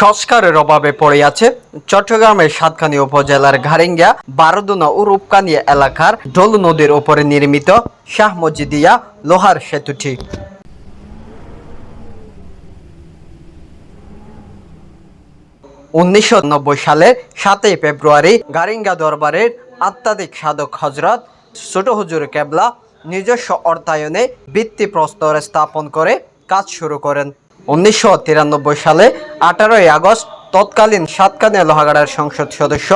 সংস্কারের অভাবে পড়ে আছে চট্টগ্রামের সাতকানি উপজেলার ঘারিঙ্গা, বারোদুনা ও রূপকানিয়া এলাকার ডোল নদীর ওপরে নির্মিত শাহ মজিদিয়া লোহার সেতুটি। উনিশশো নব্বই সালের সাতই ফেব্রুয়ারি গারিঙ্গা দরবারের আত্মাধিক সাধক হজরত ছোট হুজুর কেবলা নিজস্ব অর্থায়নে ভিত্তিপ্রস্তর স্থাপন করে কাজ শুরু করেন। উনিশশো তিরানব্বই সালে আঠারোই আগস্ট তৎকালীন সাতকানিয়া লোহাগাড়ার সংসদ সদস্য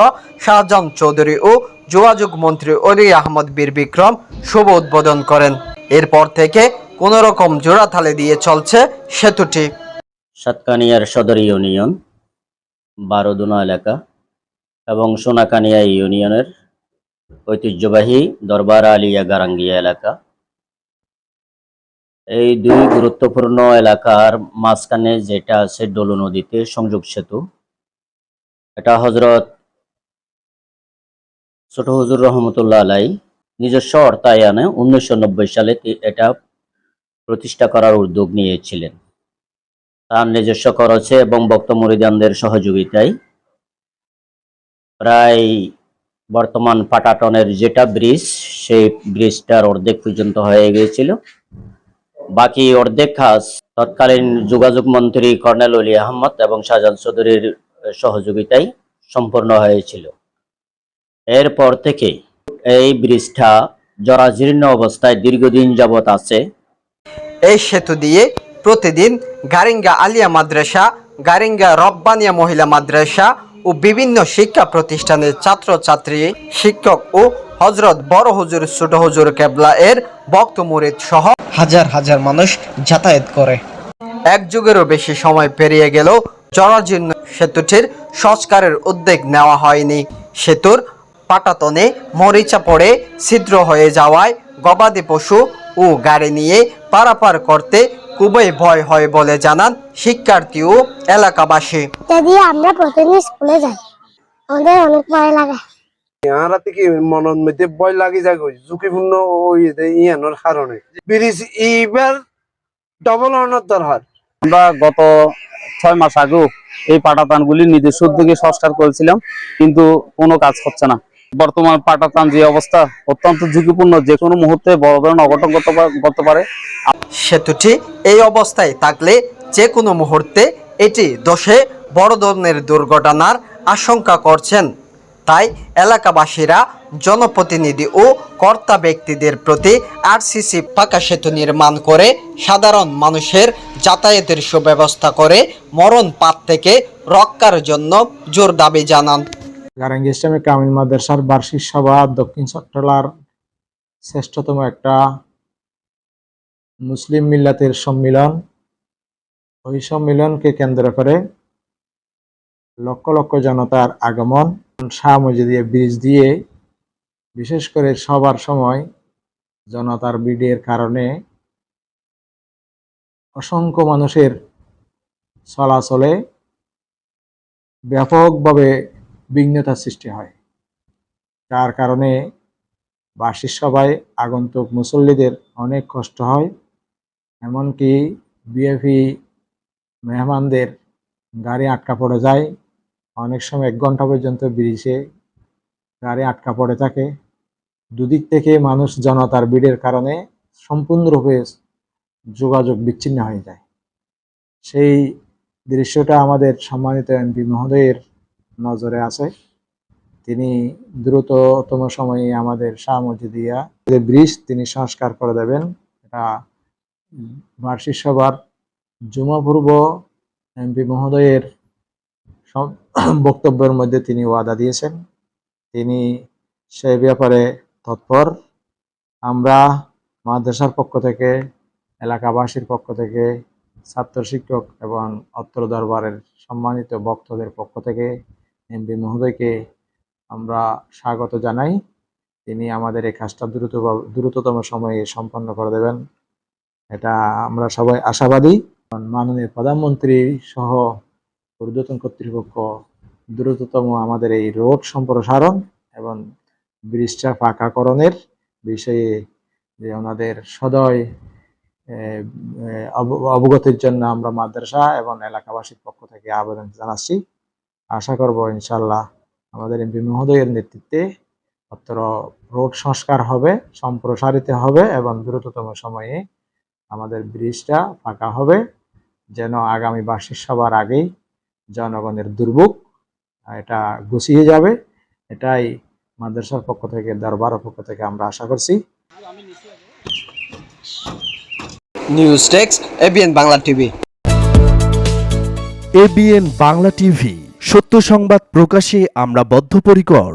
শাহজাহান চৌধুরী ও যোগাযোগ মন্ত্রী অলি আহমদ বীর বিক্রম শুভ উদ্বোধন করেন। এরপর থেকে কোনো রকম জোড়াতালে দিয়ে চলছে সেতুটি। সাতকানিয়ার সদর ইউনিয়ন, বারোদুনা এলাকা এবং সোনাকানিয়া ইউনিয়নের ঐতিহ্যবাহী দরবার আলিয়া গারাঙ্গিয়া এলাকা। এই দুই গুরুত্বপূর্ণ এলাকার মাঝখানে যেটা আছে ডলু নদীতে সংযোগ সেতু। এটা হজরত ছোট হুজুর রহমতুল্লাহ আলাই নিজস্ব অর্থায়নে উনিশশো নব্বই সালে এটা প্রতিষ্ঠা করার উদ্যোগ নিয়েছিলেন। তার নিজস্ব খরচে এবং বক্ত মরিদানদের সহযোগিতায় প্রায় বর্তমান পাটাটনের যেটা ব্রিজ, সেই ব্রিজটার অর্ধেক পর্যন্ত হয়ে গিয়েছিল। বাকি অর্ধেক কাজ তৎকালীন যোগাযোগ মন্ত্রী কর্নেল অলি আহমদ এবং শাহজাহান চৌধুরীর সহযোগিতায় সম্পন্ন হয়েছিল। এরপর থেকে এই ব্রিজটা জরাজীর্ণ অবস্থায় দীর্ঘদিন যাবৎ আছে। এই সেতু দিয়ে প্রতিদিন গারিঙ্গা আলিয়া মাদ্রাসা, গারিঙ্গা রব্বানিয়া মহিলা মাদ্রাসা ও বিভিন্ন শিক্ষা প্রতিষ্ঠানের ছাত্রছাত্রী, শিক্ষক ও হজরত বড় হুজুর, ছোট হুজুর কেবলা এর বক্ত মুরিদ সহ হাজার হাজার মানুষ যাতায়াত করে। এক যুগেরও বেশি সময় পেরিয়ে গেলেও জরাজীর্ণ সেতুটির সংস্কারের উদ্যোগ নেওয়া হয়নি। সেতুর পাটাতনে মরিচা পড়ে ছিদ্র হয়ে যাওয়ায় গবাদি পশু ও গাড়ি নিয়ে পারাপার করতে খুবই ভয় হয় বলে জানান শিক্ষার্থী ও এলাকাবাসী। আমরা প্রতিদিন স্কুলে যাই, আমাদের অনেক ভয় লাগে। মনের মধ্যে ভয় লাগি যায় ঝুঁকিপূর্ণ ওই ইয়ানোর কারণে। ব্রিজ এইবার ডবল অনার দরকার। আমরা গত ছয় মাস আগেও এই পাটাতানগুলি নিজস্ব উদ্যোগে সংস্কার করেছিলাম কিন্তু কোনো কাজ হচ্ছে না। বর্তমান পাটাতান যে অবস্থা অত্যন্ত ঝুঁকিপূর্ণ যে কোনো মুহূর্তে বড় ধরনের অঘটন করতে পার- করতে পারে। সেতুটি এই অবস্থায় থাকলে যে কোনো মুহূর্তে এটি দোষে বড় ধরনের দুর্ঘটনার আশঙ্কা করছেন। তাই এলাকাবাসীরা, জনপ্রতিনিধি ও কর্তা ব্যক্তিদের প্রতি আরসিসি পাকা সেতু নির্মাণ করে সাধারণ মানুষের যাতায়াতের সুব্যবস্থা করে মরণ পাত থেকে রক্ষার জন্য জোর দাবি জানান। গারাঙ্গি ইসলামিক কামিল মাদ্রাসার বার্ষিক সভা দক্ষিণ চট্টলার শ্রেষ্ঠতম একটা মুসলিম মিল্লাতের সম্মিলন। ওই সম্মিলনকে কেন্দ্র করে লক্ষ লক্ষ জনতার আগমন। শাহ মজিদিয়া ব্রিজ দিয়ে, বিশেষ করে সবার সময় জনতার ভিড়ের কারণে অসংখ্য মানুষের চলাচলে ব্যাপকভাবে বিঘ্নতার সৃষ্টি হয়। যার কারণে বার্ষিক সভায় আগন্তুক মুসল্লিদের অনেক কষ্ট হয়, এমনকি বিএফি মেহমানদের গাড়ি আটকা পড়ে যায় অনেক সময় এক ঘণ্টা পর্যন্ত ব্রিজে গাড়ি আটকা পড়ে থাকে। দুদিক থেকে মানুষ জনতার ভিড়ের কারণে সম্পূর্ণরূপে যোগাযোগ বিচ্ছিন্ন হয়ে যায়। সেই দৃশ্যটা আমাদের সম্মানিত এমপি মহোদয়ের নজরে আছে। তিনি দ্রুততম সময়ে আমাদের শাহ মজিদিয়া যে ব্রিজ তিনি সংস্কার করে দেবেন, এটা বার্ষিক সভার জুমাপূর্ব এমপি মহোদয়ের সব- বক্তব্যের মধ্যে তিনি ওয়াদা দিয়েছেন। তিনি সেই ব্যাপারে তৎপর। আমরা মাদ্রাসার পক্ষ থেকে, এলাকাবাসীর পক্ষ থেকে, ছাত্র শিক্ষক এবং অত্র দরবারের সম্মানিত বক্তদের পক্ষ থেকে এমপি মহোদয়কে আমরা স্বাগত জানাই। তিনি আমাদের এই কাজটা দ্রুত দ্রুততম সময়ে সম্পন্ন করে দেবেন। এটা আমরা সবাই আশাবাদী। মাননীয় প্রধানমন্ত্রী সহ ঊর্ধ্বতন কর্তৃপক্ষ দ্রুততম আমাদের এই রোড সম্প্রসারণ এবং ব্রিজটা পাকাকরণের বিষয়ে যে ওনাদের সদয় অব- অবগতির জন্য আমরা মাদ্রাসা এবং এলাকাবাসীর পক্ষ থেকে আবেদন জানাচ্ছি। আশা করব ইনশাল্লাহ আমাদের এমপি মহোদয়ের নেতৃত্বে অত্র রোড সংস্কার হবে, সম্প্রসারিত হবে এবং দ্রুততম সময়ে আমাদের ব্রিজটা ফাঁকা হবে, যেন আগামী বার্ষিক সভার আগেই জনগণের দুর্ভোগ এটা গুছিয়ে যাবে। এটাই মাদ্রাসার পক্ষ থেকে দরবার পক্ষ থেকে আমরা আশা করছি। News text ABN Bangla TV ABN Bangla TV সত্য সংবাদ প্রকাশে আমরা বদ্ধপরিকর।